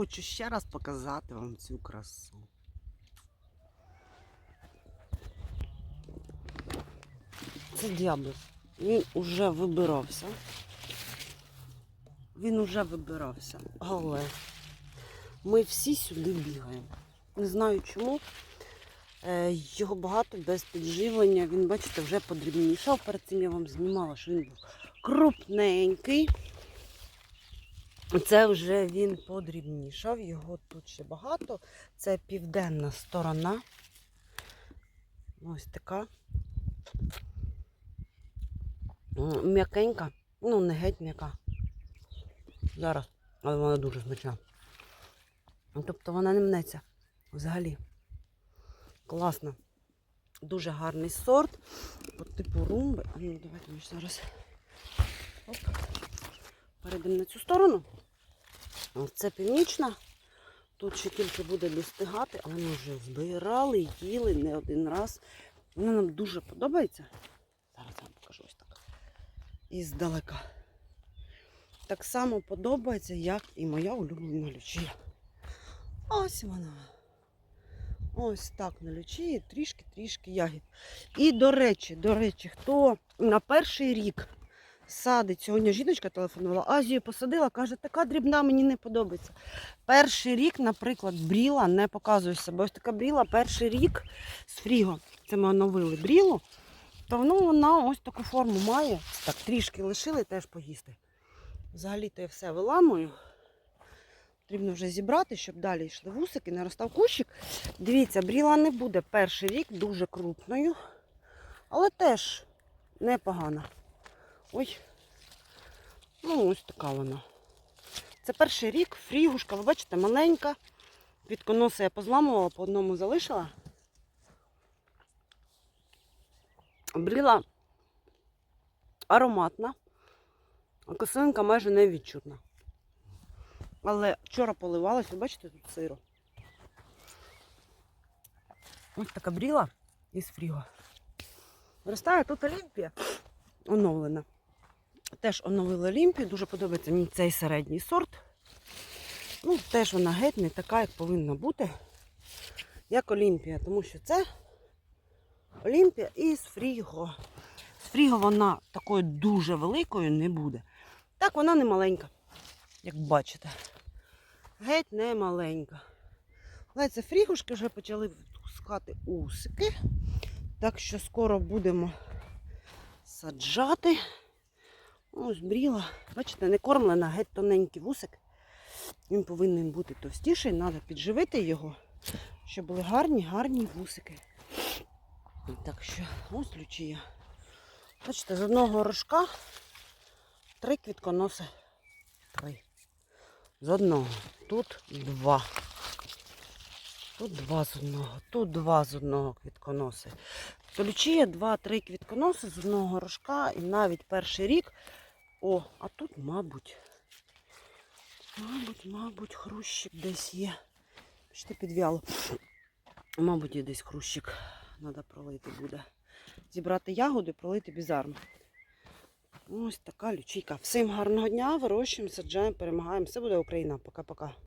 хочу ще раз показати вам цю красу. Це діабло. Він уже вибирався. Він уже вибирався. Але ми всі сюди бігаємо. Не знаю чому. Е, Його багато без підживлення. Він, бачите, вже подрібнішав. Перед цим я вам знімала, що він був крупненький. Це вже він подрібнішав. Його тут ще багато. Це південна сторона. Ось така. М'якенька. Ну, не геть м'яка. Зараз. Але вона дуже смачна. Тобто вона не мнеться взагалі. Класно. Дуже гарний сорт. По типу румби. Ну, давайте ми зараз. Оп. Перейдемо на цю сторону. Ось Це північна. Тут ще тільки буде достигати, але ми вже збирали, їли не один раз. Вона нам дуже подобається. Зараз вам покажу ось так. І здалека. Так само подобається, як і моя улюблена лючія. Ось вона. Ось так на лючії, трішки-трішки ягід. І до речі, до речі, хто на перший рік садить, сьогодні жіночка телефонувала, Азію посадила, каже, така дрібна мені не подобається. Перший рік, наприклад, бріла, не показую себе. Ось така бріла, перший рік з фріго. Це ми оновили брілу. То ну, вона ось таку форму має. Так, трішки лишили теж поїсти. Взагалі-то я все виламую. Потрібно вже зібрати, щоб далі йшли вусики, не розстав кущик. Дивіться, бріла не буде перший рік дуже крупною, але теж непогана. Ой, ну ось така вона. Це перший рік, фрігушка, ви бачите, маленька. Квітконоси я позламувала, по одному залишила. Бріла ароматна, а косинка майже невідчутна. Але вчора поливалась, ви бачите, тут сиро. Ось така бріла із фріго. Виростає тут Олімпія оновлена. Теж оновила Олімпію. Дуже подобається мені цей середній сорт. Ну, теж вона геть не така, як повинна бути, як Олімпія. Тому що це Олімпія із фріго. З фріго вона такою дуже великою не буде. Так, вона не маленька, як бачите. Геть не маленька. Але це фрігушки вже почали впускати усики. Так що скоро будемо саджати. Ось бріла. Бачите, не кормлена, геть тоненький вусик. Він повинен бути товстіший, треба підживити його, щоб були гарні, гарні вусики. Так що ось лючія. Бачите, з одного рожка три квітконоси. Три. З одного. Тут два. Тут два з одного, тут два з одного квітконоси. То лючія два-три квітконоси з одного рожка і навіть перший рік. О, а тут, мабуть, мабуть, мабуть, хрущик десь є. Бачите, підв'яло. Мабуть, є десь хрущик. Треба пролити буде. Зібрати ягоди, пролити бізарно. Ось така лючійка. Всім гарного дня, вирощуємо, саджаємо, перемагаємо. Все буде Україна. Пока-пока.